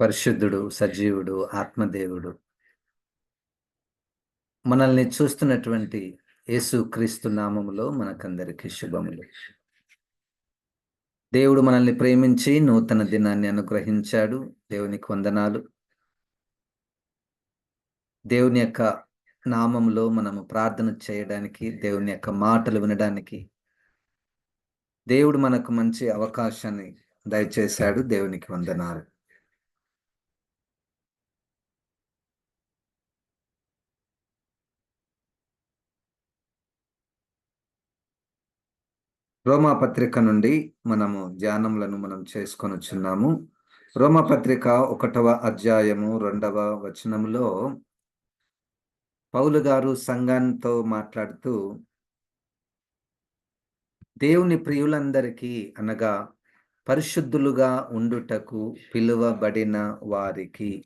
పరిశుద్ధుడు సజీవుడు ఆత్మదేవుడు. మనల్ని చూస్తున్నటువంటి యేసు క్రీస్తు నామములో మనకందరికీ శుభములు. దేవుడు మనల్ని ప్రేమించి నూతన దినాన్ని అనుగ్రహించాడు. దేవునికి వందనాలు. దేవుని యొక్క నామంలో మనము ప్రార్థన చేయడానికి దేవుని యొక్క మాటలు వినడానికి దేవుడు మనకు మంచి అవకాశాన్ని దయచేశాడు. దేవునికి వందనాలు. రోమాపత్రిక నుండి మనము ధ్యానములను మనం చేసుకొని వచ్చున్నాము రోమాపత్రిక ఒకటవ అధ్యాయము రెండవ వచనములో పౌలు గారు సంఘంతో మాట్లాడుతూ దేవుని ప్రియులందరికీ అనగా పరిశుద్ధులుగా ఉండుటకు పిలువబడిన వారికి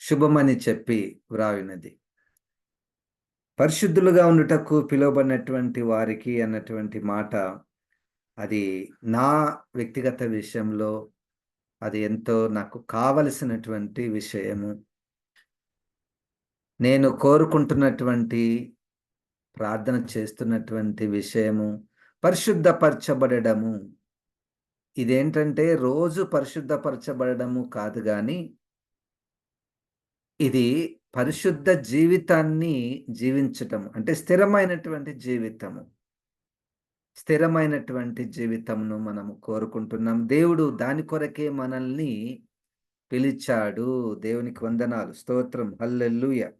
శుభమని చెప్పి వ్రాయినది. పరిశుద్ధులుగా ఉండుటకు పిలువబడినటువంటి వారికి అన్నటువంటి మాట. అది నా వ్యక్తిగత విషయంలో అది ఎంతో నాకు కావలసినటువంటి విషయము. నేను కోరుకుంటున్నటువంటి ప్రార్థన చేస్తున్నటువంటి విషయము పరిశుద్ధపరచబడము ఇదేంటంటే రోజు పరిశుద్ధపరచబడము కాదు కానీ ఇది పరిశుద్ధ జీవితాన్ని జీవించటం అంటే స్థిరమైనటువంటి జీవితము. స్థిరమైనటువంటి జీవితమును మనము కోరుకుంటున్నాం. దేవుడు దాని కొరకే మనల్ని పిలిచాడు. దేవునికి వందనాలు. స్తోత్రం. హల్లెల్లుయ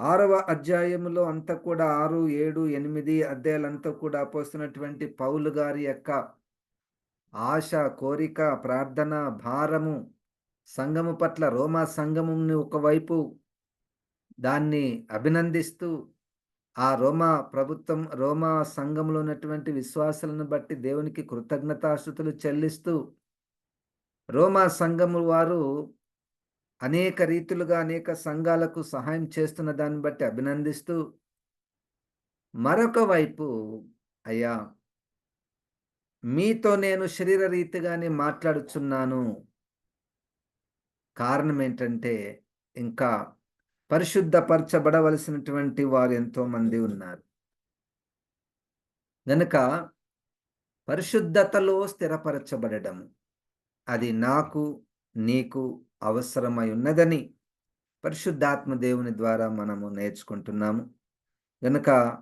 ఆరవ అధ్యాయములో అంతా కూడా ఆరు ఏడు ఎనిమిది అధ్యాయులంతా కూడా పోస్తున్నటువంటి పౌలు గారి యొక్క ఆశ కోరిక ప్రార్థన భారము సంఘము పట్ల రోమా సంఘముని ఒకవైపు దాన్ని అభినందిస్తూ ఆ రోమా ప్రభుత్వం రోమా సంఘంలో ఉన్నటువంటి విశ్వాసాలను బట్టి దేవునికి కృతజ్ఞతాస్థుతులు చెల్లిస్తూ రోమా సంఘము వారు అనేక రీతులుగా అనేక సంఘాలకు సహాయం చేస్తున్న దాన్ని బట్టి అభినందిస్తూ మరొక వైపు అయ్యా మీతో నేను శరీర రీతిగానే మాట్లాడుచున్నాను. కారణం ఏంటంటే ఇంకా పరిశుద్ధపరచబడవలసినటువంటి వారు ఎంతోమంది ఉన్నారు. గనుక పరిశుద్ధతలో స్థిరపరచబడడం అది నాకు నీకు అవసరమై ఉన్నదని పరిశుద్ధాత్మ దేవుని ద్వారా మనము నేర్చుకుంటున్నాము. గనుక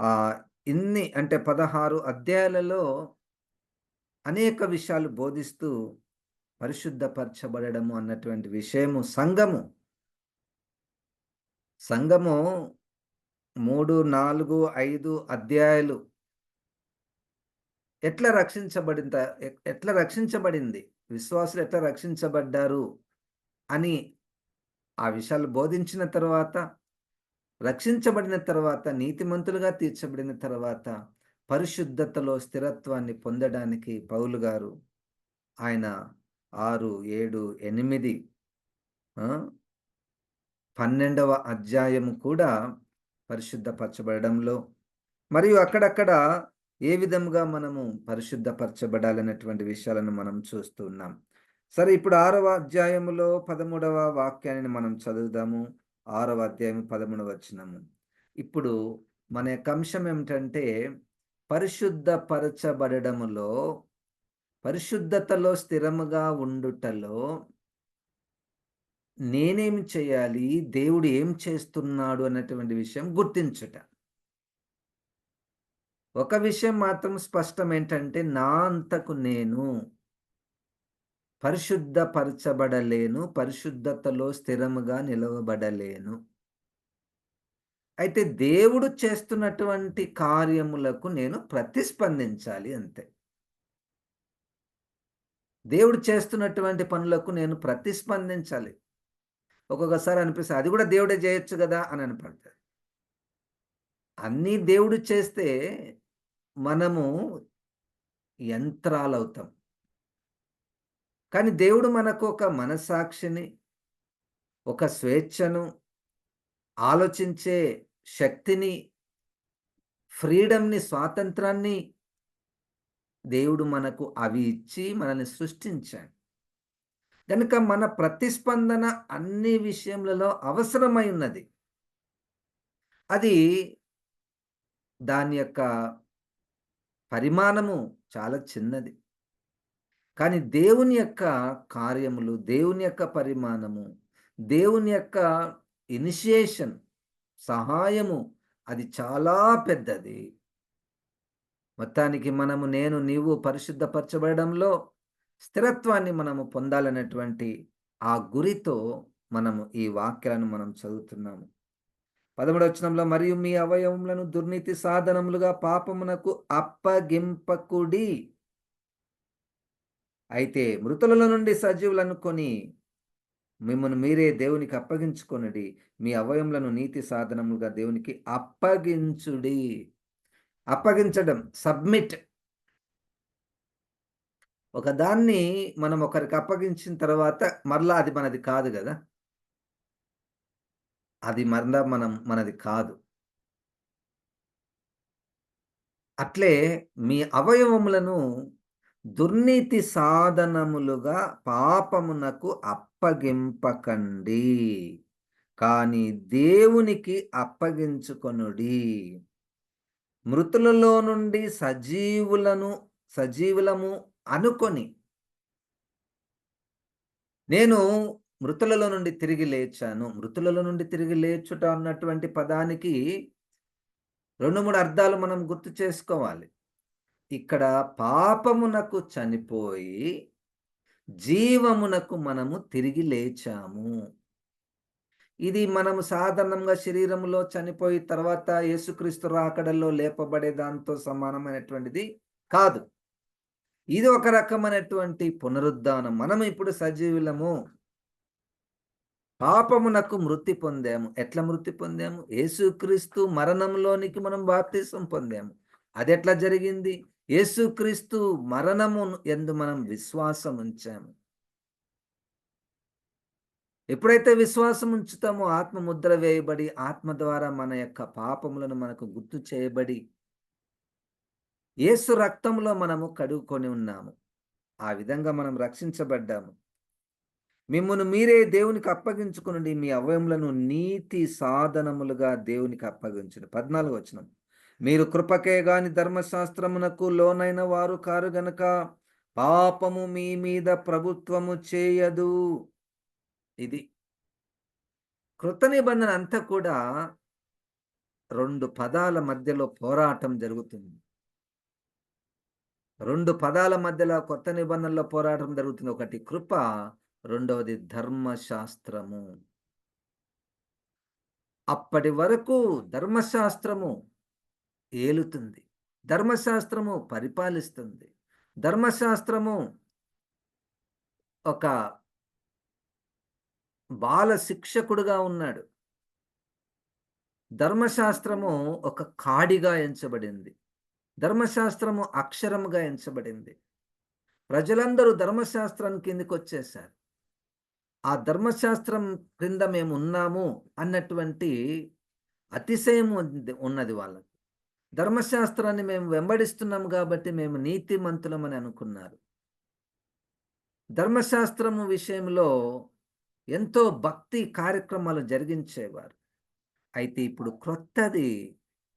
ఆ ఇన్ని అంటే పదహారు అధ్యాయాలలో అనేక విషయాలు బోధిస్తూ పరిశుద్ధపరచబడము అన్నటువంటి విషయము సంఘము సంఘము మూడు నాలుగు ఐదు అధ్యాయాలు. ఎట్లా రక్షించబడింద ఎట్లా రక్షించబడింది? విశ్వాసులు ఎట్లా రక్షించబడ్డారు? అని ఆ విషయాలు బోధించిన తర్వాత రక్షించబడిన తర్వాత నీతిమంతులుగా తీర్చబడిన తర్వాత పరిశుద్ధతలో స్థిరత్వాన్ని పొందడానికి పౌలు గారు ఆయన ఆరు ఏడు ఎనిమిది పన్నెండవ అధ్యాయము కూడా పరిశుద్ధపరచబడంలో మరియు అక్కడక్కడ ఏ విధంగా మనము పరిశుద్ధపరచబడాలనేటువంటి విషయాలను మనం చూస్తున్నాం సరే ఇప్పుడు ఆరవ అధ్యాయములో పదమూడవ వాక్యాన్ని మనం చదువుదాము. ఆరవ అధ్యాయం పదమూడవ వచ్చినము ఇప్పుడు మన యొక్క అంశం ఏమిటంటే పరిశుద్ధపరచబడములో పరిశుద్ధతలో స్థిరముగా ఉండుటలో నేనేమి చేయాలి? దేవుడు ఏం చేస్తున్నాడు? అన్నటువంటి విషయం గుర్తించుట. ఒక విషయం మాత్రం స్పష్టం ఏంటంటే నా అంతకు నేను పరిశుద్ధపరచబడలేను పరిశుద్ధతలో స్థిరముగా నిలవబడలేను. అయితే దేవుడు చేస్తున్నటువంటి కార్యములకు నేను ప్రతిస్పందించాలి అంతే. దేవుడు చేస్తున్నటువంటి పనులకు నేను ప్రతిస్పందించాలి. ఒక్కొక్కసారి అనిపిస్తుంది. అది కూడా దేవుడే చేయొచ్చు కదా అని అనిపడుతుంది అన్నీ దేవుడు చేస్తే మనము యంత్రాలు అవుతాం కానీ దేవుడు మనకు ఒక మనసాక్షిని ఒక స్వేచ్ఛను ఆలోచించే శక్తిని ఫ్రీడమ్ని స్వాతంత్రాన్ని దేవుడు మనకు అవి ఇచ్చి మనల్ని సృష్టించాడు. కనుక మన ప్రతిస్పందన అన్ని విషయములలో అవసరమై ఉన్నది. అది దాని యొక్క పరిమాణము చాలా చిన్నది. కానీ దేవుని యొక్క కార్యములు దేవుని యొక్క పరిమాణము దేవుని యొక్క ఇనిషియేషన్ సహాయము అది చాలా పెద్దది. మొత్తానికి మనము నేను నీవు పరిశుద్ధపరచబడడంలో స్థిరత్వాన్ని మనము పొందాలనేటువంటి ఆ గురితో మనము ఈ వాక్యాలను మనం చదువుతున్నాము. పదమూడవచనంలో మరియు మీ అవయవములను దుర్నీతి సాధనములుగా పాపమునకు అప్పగింపకుడి. అయితే మృతుల నుండి సజీవులను కొని మిమ్మల్ని మీరే దేవునికి అప్పగించుకొనడి. మీ అవయములను నీతి సాధనములుగా దేవునికి అప్పగించుడి. అప్పగించడం సబ్మిట్. ఒకదాన్ని మనం ఒకరికి అప్పగించిన తర్వాత మరలా అది మనది కాదు కదా? అది మరలా మనం మనది కాదు. అట్లే మీ అవయవములను దుర్నీతి సాధనములుగా పాపమునకు అప్పగింపకండి. కానీ దేవునికి అప్పగించుకొనుడి. మృతులలో నుండి సజీవులను సజీవులము అనుకొని నేను మృతులలో నుండి తిరిగి లేచాను. మృతులలో నుండి తిరిగి లేచుట అన్నటువంటి పదానికి రెండు మూడు అర్థాలు మనం గుర్తు చేసుకోవాలి. ఇక్కడ పాపమునకు చనిపోయి జీవమునకు మనము తిరిగి లేచాము. ఇది మనము సాధారణంగా శరీరంలో చనిపోయి తర్వాత యేసుక్రీస్తు రాకడల్లో లేపబడే దాంతో సమానమైనటువంటిది కాదు. ఇది ఒక రకమైనటువంటి పునరుద్ధానం. మనం ఇప్పుడు సజీవులము. పాపమునకు మృతి పొందాము. ఎట్లా మృతి పొందాము? యేసుక్రీస్తు మరణంలోనికి మనం బాప్తిసం పొందాము. అది ఎట్లా జరిగింది? యేసుక్రీస్తు మరణము ఎందు మనం విశ్వాసం ఉంచాము. ఎప్పుడైతే విశ్వాసం ఉంచుతామో ఆత్మ ముద్ర వేయబడి ఆత్మ ద్వారా మన యొక్క పాపములను మనకు గుర్తు చేయబడి యేసు రక్తంలో మనము కడుక్కొని ఉన్నాము. ఆ విధంగా మనం రక్షించబడ్డాము. మిమ్మల్ని మీరే దేవునికి అప్పగించుకునండి మీ అవయములను నీతి సాధనములుగా దేవునికి అప్పగించండి. పద్నాలుగు వచ్చినాం మీరు కృపకే గాని ధర్మశాస్త్రమునకు లోనైన వారు కారు గనక పాపము మీ మీద ప్రభుత్వము చేయదు. ఇది కృత నిబంధన అంతా కూడా రెండు పదాల మధ్యలో పోరాటం జరుగుతుంది. రెండు పదాల మధ్యలో కొత్త నిబంధనలో పోరాటం జరుగుతుంది. ఒకటి కృప రెండవది ధర్మశాస్త్రము. అప్పటి వరకు ధర్మశాస్త్రము ఏలుతుంది. ధర్మశాస్త్రము పరిపాలిస్తుంది. ధర్మశాస్త్రము ఒక బాల శిక్షకుడుగా ఉన్నాడు. ధర్మశాస్త్రము ఒక కాడిగా ఎంచబడింది. ధర్మశాస్త్రము అక్షరముగా ఎంచబడింది. ప్రజలందరూ ధర్మశాస్త్రం కిందికి వచ్చేసారు ఆ ధర్మశాస్త్రం క్రింద మేము ఉన్నాము అన్నటువంటి అతిశయం ఉన్నది వాళ్ళకి. ధర్మశాస్త్రాన్ని మేము వెంబడిస్తున్నాము కాబట్టి మేము నీతిమంతులమని అనుకున్నారు. ధర్మశాస్త్రము విషయంలో ఎంతో భక్తి కార్యక్రమాలు జరిగించేవారు. అయితే ఇప్పుడు క్రొత్తది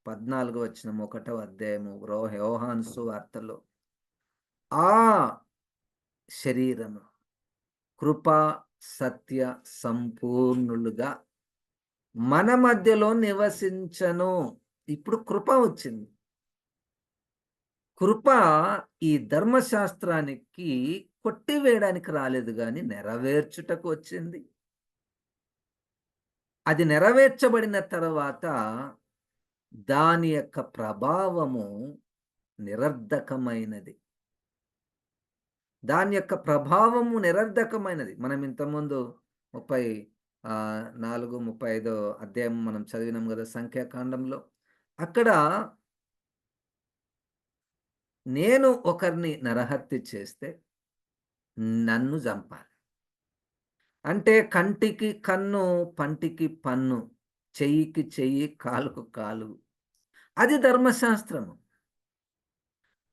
పద్నాలుగు వచ్చిన ఒకటవ అధ్యాయము యోహాన్సు వార్తలో ఆ శరీరము కృప సత్య సంపూర్ణులుగా మన మధ్యలో నివసించను. ఇప్పుడు కృప వచ్చింది. కృప ఈ ధర్మశాస్త్రానికి కొట్టివేయడానికి రాలేదు కానీ నెరవేర్చుటకు వచ్చింది. అది నెరవేర్చబడిన తర్వాత దాని యొక్క ప్రభావము నిరర్ధకమైనది. దాని యొక్క ప్రభావము నిరర్ధకమైనది. మనం ఇంతకుముందు ముప్పై నాలుగు ముప్పై ఐదో అధ్యాయం మనం చదివినాం కదా సంఖ్యాకాండంలో. అక్కడ నేను ఒకరిని నరహత్య చేస్తే నన్ను చంపాలి. అంటే కంటికి కన్ను పంటికి పన్ను చెయ్యికి చెయ్యి కాలుకు కాలు. అది ధర్మశాస్త్రము.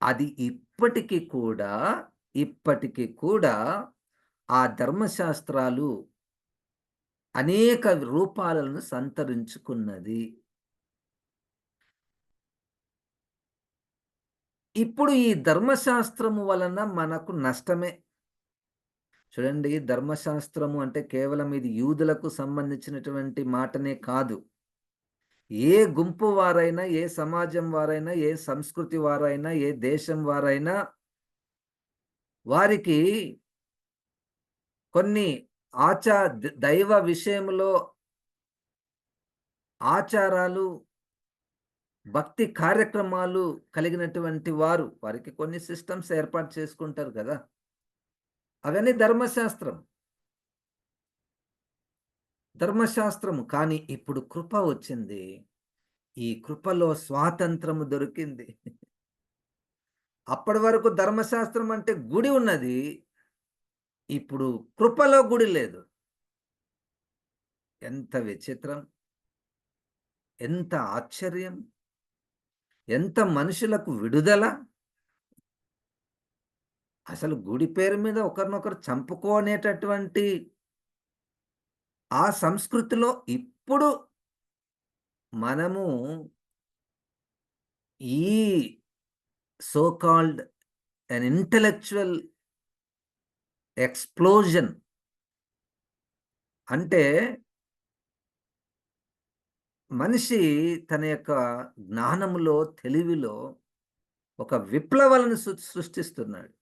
అది ఇప్పటికీ కూడా ఇప్పటికీ కూడా ఆ ధర్మశాస్త్రాలు అనేక రూపాలను సంతరించుకున్నది. ఇప్పుడు ఈ ధర్మశాస్త్రము వలన మనకు నష్టమే. చూడండి ధర్మశాస్త్రము అంటే కేవలం ఇది యూదులకు సంబంధించినటువంటి మాటనే కాదు. ఏ గుంపు వారైనా ఏ సమాజం వారైనా ఏ సంస్కృతి వారైనా ఏ దేశం వారైనా వారికి కొన్ని ఆచా దైవ విషయంలో ఆచారాలు భక్తి కార్యక్రమాలు కలిగినటువంటి వారు వారికి కొన్ని సిస్టమ్స్ ఏర్పాటు చేసుకుంటారు కదా. అవన్నీ ధర్మశాస్త్రం. ధర్మశాస్త్రము. కానీ ఇప్పుడు కృప వచ్చింది. ఈ కృపలో స్వాతంత్రము దొరికింది. అప్పటి వరకు ధర్మశాస్త్రం అంటే గుడి ఉన్నది. ఇప్పుడు కృపలో గుడి లేదు. ఎంత విచిత్రం. ఎంత ఆశ్చర్యం. ఎంత మనుషులకు విడుదల. అసలు గుడి పేరు మీద ఒకరినొకరు చంపుకోనేటటువంటి ఆ సంస్కృతిలో ఇప్పుడు మనము ఈ so called an intellectual explosion అంటే మనిషి తన యొక్క జ్ఞానములో తెలివిలో ఒక విప్లవాలను సృష్టిస్తున్నాడు.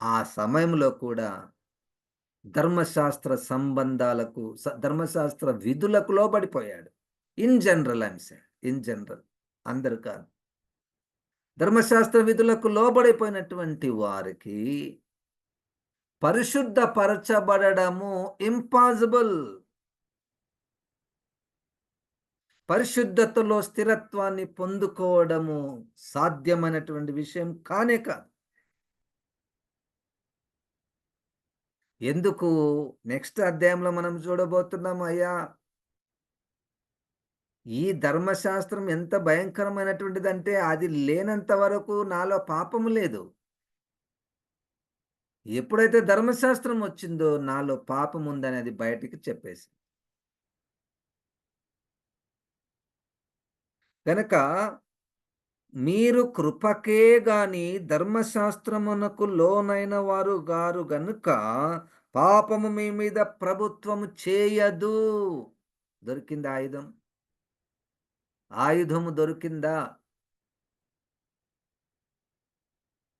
ఆ సమయంలో కూడా ధర్మశాస్త్ర సంబంధాలకు ధర్మశాస్త్ర విధులకు లోబడిపోయాడు. ఇన్ జనరల్ అంశ ఇన్ జనరల్. అందరు కాదు. ధర్మశాస్త్ర విధులకు లోబడిపోయినటువంటి వారికి పరిశుద్ధపరచబడము ఇంపాసిబుల్ పరిశుద్ధతలో స్థిరత్వాన్ని పొందుకోవడము సాధ్యమైనటువంటి విషయం కానే కాదు. ఎందుకు నెక్స్ట్ అధ్యాయంలో మనం చూడబోతున్నాం అయ్యా? ఈ ధర్మశాస్త్రం ఎంత భయంకరమైనటువంటిది అంటే అది లేనంత వరకు నాలో పాపము లేదు. ఎప్పుడైతే ధర్మశాస్త్రం వచ్చిందో నాలో పాపం ఉందనేది బయటికి చెప్పేసి కనుక మీరు కృపకే గాని ధర్మశాస్త్రమునకు లోనైన వారు గారు గనుక పాపము మీ మీద ప్రభుత్వము చేయదు. దొరికింది ఆయుధం? ఆయుధము దొరికిందా?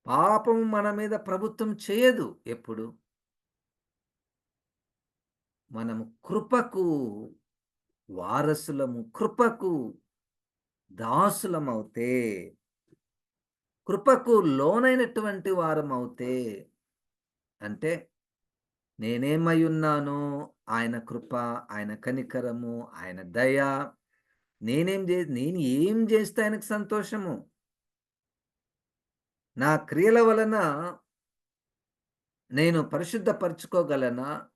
పాపము మన మీద ప్రభుత్వం చేయదు. ఎప్పుడు? మనము కృపకు వారసులము కృపకు దాసులమవుతే కృపకు లోనైనటువంటి వారమవుతే అంటే నేనేమై ఉన్నాను ఆయన కృప ఆయన కనికరము ఆయన దయ నేనేం చే నేను ఏం చేస్తే ఆయనకు సంతోషము? నా క్రియల వలన నేను పరిశుద్ధపరచుకోగలనా?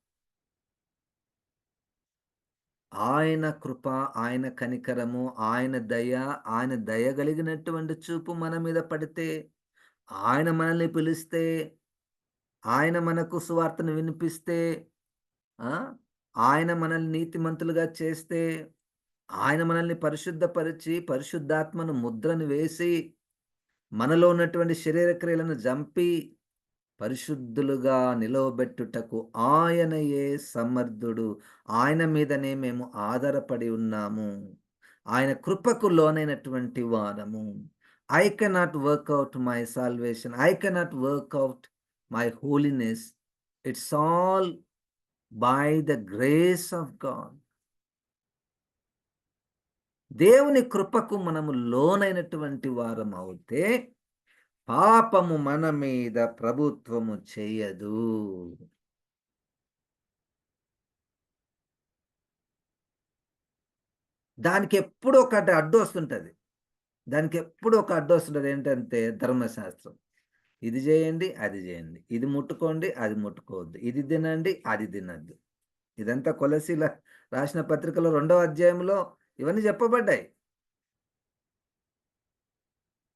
ఆయన కృప ఆయన కనికరము ఆయన దయ ఆయన దయ కలిగినటువంటి చూపు మన మీద పడితే ఆయన మనల్ని పిలిస్తే ఆయన మనకు సువార్తను వినిపిస్తే ఆయన మనల్ని నీతిమంతులుగా చేస్తే ఆయన మనల్ని పరిశుద్ధపరిచి పరిశుద్ధాత్మను ముద్రను వేసి మనలో ఉన్నటువంటి శరీర క్రియలను జంపి పరిశుద్ధులుగా నిలవబెట్టుటకు ఆయనయే సమర్థుడు. ఆయన మీదనే మేము ఆధారపడి ఉన్నాము. ఆయన కృపకు లోనైనటువంటి వారము. I cannot work out my salvation I cannot work out my holiness it's all by the grace of God దేవుని కృపకు మనము లోనైనటువంటి వారం అవుతే పాపము మన మీద ప్రభుత్వము చేయదు. దానికి ఎప్పుడు ఒక అడ్డు వస్తుంటుంది. దానికి ఎప్పుడు ఒక అడ్డు వస్తుంటుంది ఏంటంటే ధర్మశాస్త్రం. ఇది చేయండి అది చేయండి. ఇది ముట్టుకోండి అది ముట్టుకోవద్దు. ఇది తినండి అది తినద్దు. ఇదంతా కొలసీల రాసిన పత్రికలో రెండవ అధ్యాయంలో ఇవన్నీ చెప్పబడ్డాయి.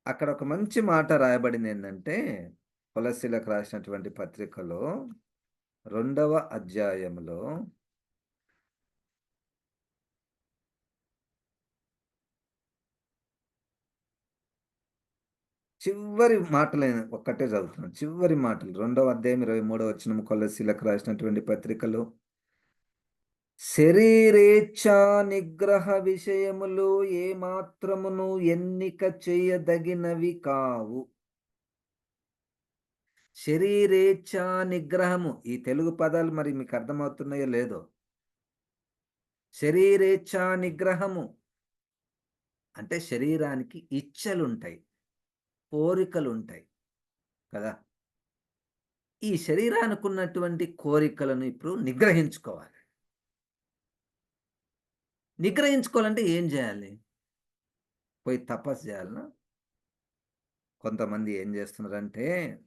అక్కడ ఒక మంచి మాట రాయబడింది ఏంటంటే తులసిలకు రాసినటువంటి పత్రికలో రెండవ అధ్యాయంలో చివరి మాటలు ఒక్కటే చదువుతున్నాను. చివరి మాటలు రెండవ అధ్యాయం ఇరవై మూడవ వచ్చిన కొలసీలకు రాసినటువంటి పత్రికలు శరీరేచ్ఛా నిగ్రహ విషయములు ఏ మాత్రమును ఎన్నిక చేయదగినవి కావు. శరీరేచ్ఛా నిగ్రహము ఈ తెలుగు పదాలు మరి మీకు అర్థమవుతున్నాయో లేదో? శరీరేచ్ఛా నిగ్రహము అంటే శరీరానికి ఇచ్చలుంటాయి కోరికలు ఉంటాయి కదా? ఈ శరీరానికి ఉన్నటువంటి కోరికలను ఇప్పుడు నిగ్రహించుకోవాలి. నిగ్రహించుకోవాలంటే ఏం చేయాలి? పోయి తపస్సు చేయాలనా? కొంతమంది ఏం చేస్తున్నారంటే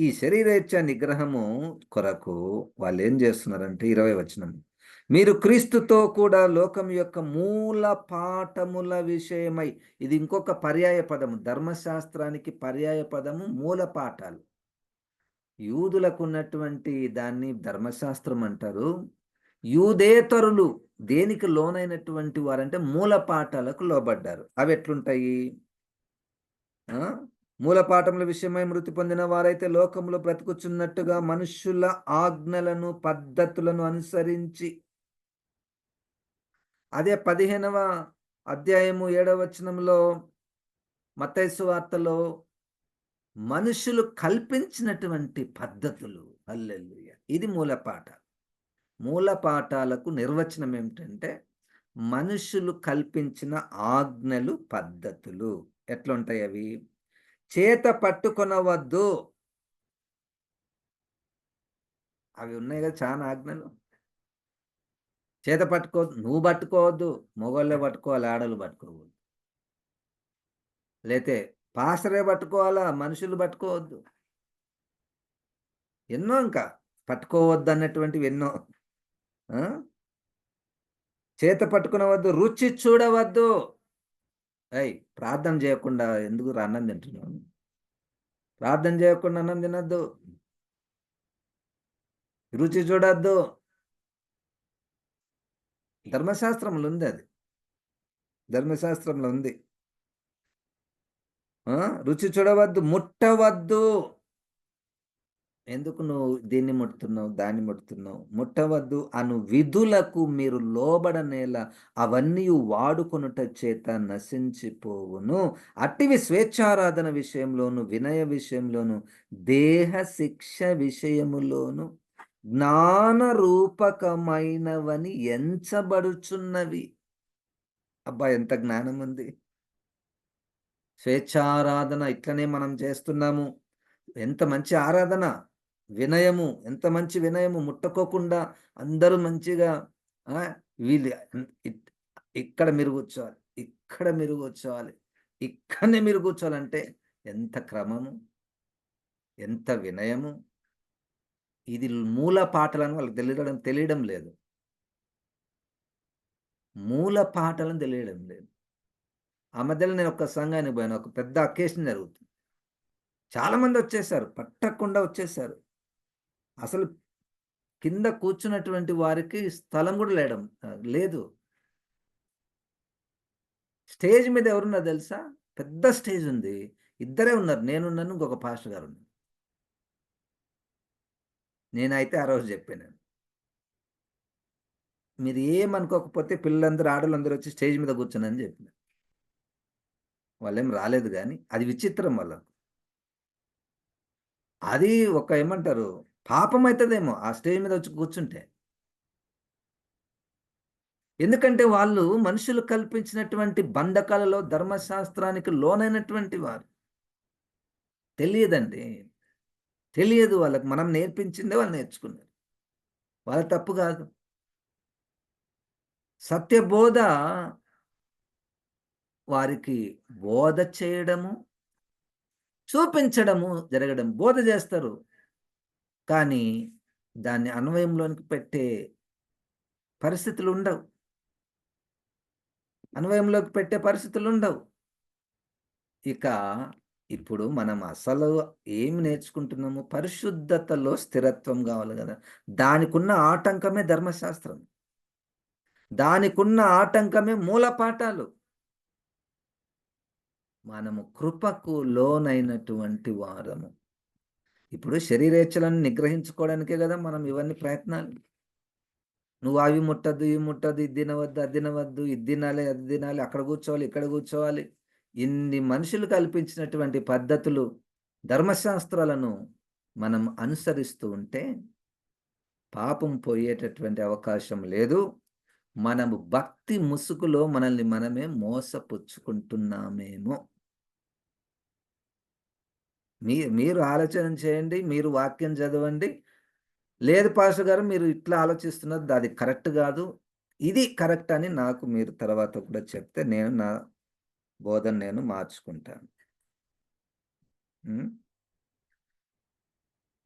ఈ శరీరేచ్ఛ నిగ్రహము కొరకు వాళ్ళు ఏం చేస్తున్నారంటే ఇరవై వచనం. మీరు క్రీస్తుతో కూడా లోకం యొక్క మూల పాఠముల విషయమై ఇది ఇంకొక పర్యాయ పదము ధర్మశాస్త్రానికి పర్యాయ పదము మూల పాఠాలు. యూదులకు ఉన్నటువంటి దాన్ని ధర్మశాస్త్రం అంటారు. యూదేతరులు దేనికి లోనైనటువంటి వారంటే మూల పాఠాలకు లోబడ్డారు. అవి ఎట్లుంటాయి? మూల పాఠముల విషయమై మృతి పొందిన వారైతే లోకంలో బ్రతుకుచున్నట్టుగా మనుష్యుల ఆజ్ఞలను పద్ధతులను అనుసరించి అదే పదిహేనవ అధ్యాయము ఏడవ వచనంలో మతైసు వార్తలో మనుషులు కల్పించినటువంటి పద్ధతులు. అల్లెల్లుయ ఇది మూలపాఠ మూలపాఠాలకు నిర్వచనం ఏమిటంటే మనుషులు కల్పించిన ఆజ్ఞలు పద్ధతులు. ఎట్లుంటాయి అవి? చేత పట్టుకొనవద్దు. అవి ఉన్నాయి కదా చాలా ఆజ్ఞలు. చేత పట్టుకోవద్దు నువ్వు పట్టుకోవద్దు మొగోళ్ళే పట్టుకోవాలి ఆడలు పట్టుకోవద్దు లేతే పాసరే పట్టుకోవాలా మనుషులు పట్టుకోవద్దు. ఎన్నో ఇంకా పట్టుకోవద్దు అన్నటువంటివి ఎన్నో. చేత పట్టుకునవద్దు రుచి చూడవద్దు. అయ్ ప్రార్థన చేయకుండా ఎందుకు అన్నం తింటున్నావు? ప్రార్థన చేయకుండా అన్నం తినద్దు. రుచి చూడద్దు. ధర్మశాస్త్రంలో ఉంది అది. ధర్మశాస్త్రంలో ఉంది. రుచి చూడవద్దు ముట్టవద్దు. ఎందుకు నువ్వు దీన్ని ముట్టుతున్నావు దాన్ని ముట్టుతున్నావు? ముట్టవద్దు అను విధులకు మీరు లోబడనేల అవన్నీ వాడుకొనుట చేత నశించిపోవును. అట్టివి స్వేచ్ఛారాధన విషయంలోను వినయ విషయంలోను దేహ శిక్ష విషయములోను జ్ఞాన రూపకమైనవని ఎంచబడుచున్నవి. అబ్బా ఎంత జ్ఞానం ఉంది స్వేచ్ఛారాధన ఇట్లనే మనం చేస్తున్నాము. ఎంత మంచి ఆరాధన. వినయము ఎంత మంచి వినయము ముట్టుకోకుండా అందరూ మంచిగా వీళ్ళు ఇక్కడ మీరు కూర్చోవాలి ఇక్కడ మీరు కూర్చోవాలి ఇక్కడనే మీరు కూర్చోవాలంటే ఎంత క్రమము ఎంత వినయము ఇది మూల పాటలను వాళ్ళకి తెలియడం తెలియడం లేదు. మూల పాటలను తెలియడం లేదు. ఆ మధ్యలో నేను ఒక సంఘానికి పోయాను ఒక పెద్ద అకేషన్ జరుగుతుంది. చాలామంది వచ్చేసారు పట్టకుండా వచ్చేసారు. అసలు కింద కూర్చున్నటువంటి వారికి స్థలం కూడా లేడం లేదు. స్టేజ్ మీద ఎవరున్నారు తెలుసా? పెద్ద స్టేజ్ ఉంది. ఇద్దరే ఉన్నారు. నేనున్నాను ఇంకొక పాస్టర్ గారు ఉన్నారు. నేనైతే ఆ రోజు చెప్పాను. మీరు ఏమనుకోకపోతే పిల్లలందరూ ఆడలందరూ వచ్చి స్టేజ్ మీద కూర్చున్నారని చెప్పిన. వాళ్ళేం రాలేదు కానీ అది విచిత్రం వాళ్ళకు. అది ఒక ఏమంటారు? పాపం అవుతుందేమో ఆ స్టేజ్ మీద వచ్చి కూర్చుంటే. ఎందుకంటే వాళ్ళు మనుషులు కల్పించినటువంటి బంధకాలలో ధర్మశాస్త్రానికి లోనైనటువంటి వారు. తెలియదండి. తెలియదు వాళ్ళకి. మనం నేర్పించిందే వాళ్ళు నేర్చుకున్నారు. వాళ్ళ తప్పు కాదు. సత్యబోధ వారికి బోధ చేయడము చూపించడము జరగడం. బోధ చేస్తారు. కానీ దాన్ని అన్వయంలోనికి పెట్టే పరిస్థితులు ఉండవు అన్వయంలోకి పెట్టే పరిస్థితులు ఉండవు ఇక ఇప్పుడు మనం అసలు ఏమి నేర్చుకుంటున్నాము? పరిశుద్ధతలో స్థిరత్వం కావాలి కదా దానికున్న ఆటంకమే ధర్మశాస్త్రం. దానికున్న ఆటంకమే మూల పాఠాలు. మనము కృపకు లోనైనటువంటి వారము. ఇప్పుడు శరీరేచ్ఛలను నిగ్రహించుకోవడానికే కదా మనం ఇవన్నీ ప్రయత్నాలు. నువ్వు అవి ముట్టద్దు, ఇవి ముట్టద్దు, ఇది తినవద్దు, అది తినవద్దు, ఇది తినాలి, అది తినాలి, అక్కడ కూర్చోవాలి, ఇక్కడ కూర్చోవాలి. ఇన్ని మనుషులు కల్పించినటువంటి పద్ధతులు, ధర్మశాస్త్రాలను మనం అనుసరిస్తూ ఉంటే పాపం పోయేటటువంటి అవకాశం లేదు. మనము భక్తి ముసుగులో మనల్ని మనమే మోసపుచ్చుకుంటున్నామేమో. మీ మీరు ఆలోచన చేయండి. మీరు వాక్యం చదవండి. లేదు పాస్టర్ గారు మీరు ఇట్లా ఆలోచిస్తున్నది అది కరెక్ట్ కాదు ఇది కరెక్ట్ అని నాకు మీరు తర్వాత కూడా చెప్తే నేను నా బోధన నేను మార్చుకుంటాను.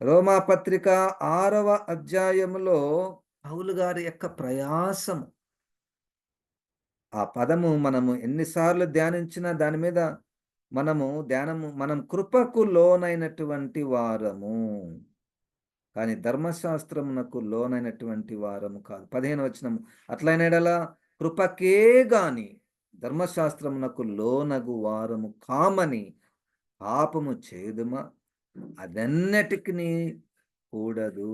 రోమా పత్రిక ఆరవ అధ్యాయములో పౌలు గారి యొక్క ప్రయాసము. ఆ పదము మనము ఎన్నిసార్లు ధ్యానించినా దాని మీద మనము ధ్యానము మనం కృపకు లోనైనటువంటి వారము. కానీ ధర్మశాస్త్రమునకు లోనైనటువంటి వారము కాదు. 15 వచనము అట్లైన కృపకే గాని ధర్మశాస్త్రమునకు లోనగు వారము కామని పాపము చేదుమా? అదన్నటికి కూడదు.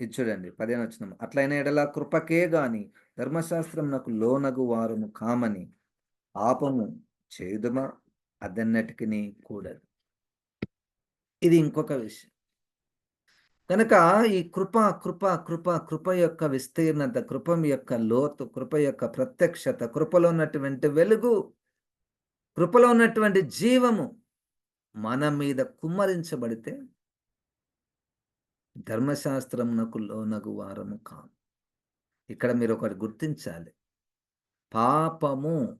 ఇది చూడండి 15 వచనం. అట్లైన ఎడలా కృపకే గాని ధర్మశాస్త్రమునకు లోనగు వారము కామని పాపము చేదుమా? అదన్నటికి కూడదు. ఇది ఇంకొక విషయం. కనుక ఈ కృప, కృప, కృప, కృప యొక్క విస్తీర్ణత, కృప యొక్క లోతు, కృప యొక్క ప్రత్యక్షత, కృపలో ఉన్నటువంటి వెలుగు, కృపలో ఉన్నటువంటి జీవము మన మీద కుమ్మరించబడితే ధర్మశాస్త్రమునకు లోనగు వారము కాదు ఇక్కడ మీరు ఒకటి గుర్తించాలి. పాపము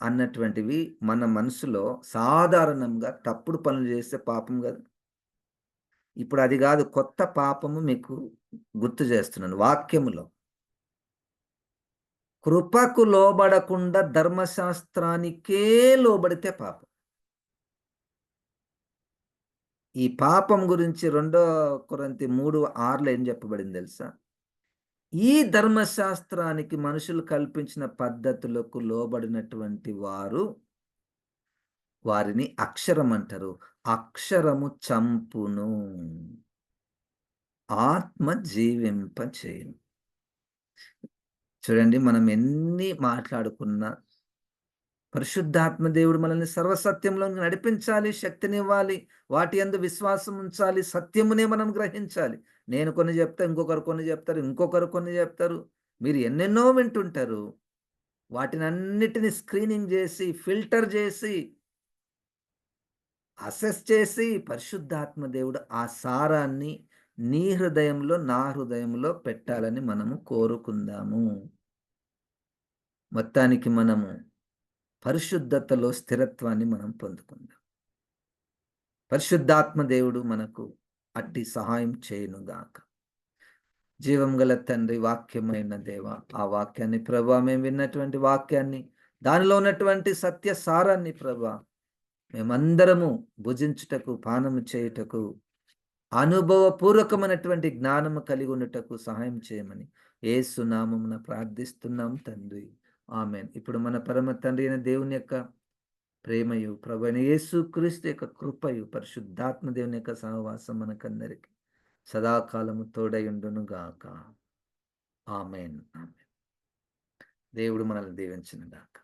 అన్నటువంటివి మన మనసులో సాధారణంగా తప్పుడు పనులు చేస్తే పాపం కదా ఇప్పుడు అది కాదు కొత్త పాపము మీకు గుర్తు చేస్తున్నాను వాక్యములో. కృపకు లోబడకుండా ధర్మశాస్త్రానికే లోబడితే పాపం. ఈ పాపం గురించి రెండో కొరంతి మూడు ఆరులో ఏం చెప్పబడింది తెలుసా? ఈ ధర్మశాస్త్రానికి మనుషులు కల్పించిన పద్ధతులకు లోబడినటువంటి వారు వారిని అక్షరం అంటారు. అక్షరము చంపును. ఆత్మ జీవింప చేయును. చూడండి మనం ఎన్ని మాట్లాడుకున్నా పరిశుద్ధాత్మ దేవుడు మనల్ని సర్వసత్యంలో నడిపించాలి, శక్తినివ్వాలి, వాటి యందు విశ్వాసం ఉంచాలి, సత్యమునే మనం గ్రహించాలి. నేను కొన్ని చెప్తా, ఇంకొకరు కొన్ని చెప్తారు, ఇంకొకరు కొన్ని చెప్తారు. మీరు ఎన్నెన్నో వింటుంటారు. వాటిని అన్నిటిని స్క్రీనింగ్ చేసి, ఫిల్టర్ చేసి అసెస్ చేసి పరిశుద్ధాత్మ దేవుడు ఆ సారాన్ని నీ హృదయంలో, నా హృదయంలో పెట్టాలని మనము కోరుకుందాము. మొత్తానికి మనము పరిశుద్ధతలో స్థిరత్వాన్ని మనం పొందుకుందాం. పరిశుద్ధాత్మ దేవుడు మనకు అట్టి సహాయం చేయనుగాక జీవం గల తండ్రి వాక్యమైన దేవ ఆ వాక్యాన్ని ప్రభా మేము విన్నటువంటి వాక్యాన్ని దానిలో ఉన్నటువంటి సత్య సారాన్ని ప్రభా మేమందరము భుజించుటకు పానము చేయుటకు అనుభవపూర్వకమైనటువంటి జ్ఞానము కలిగి ఉండుటకు సహాయం చేయమని ఏ సునామమున ప్రార్థిస్తున్నాం తండ్రి. ఆమెన్. ఇప్పుడు మన పరమ తండ్రి అయిన దేవుని యొక్క ప్రేమయు ప్రభుని యేసు క్రీస్తు యొక్క కృపయు పరిశుద్ధాత్మ దేవుని యొక్క సహవాసం మనకందరికి సదాకాలము తోడయుండును గాక ఆమెన్ ఆమెన్. దేవుడు మనల్ని దీవించిన గాక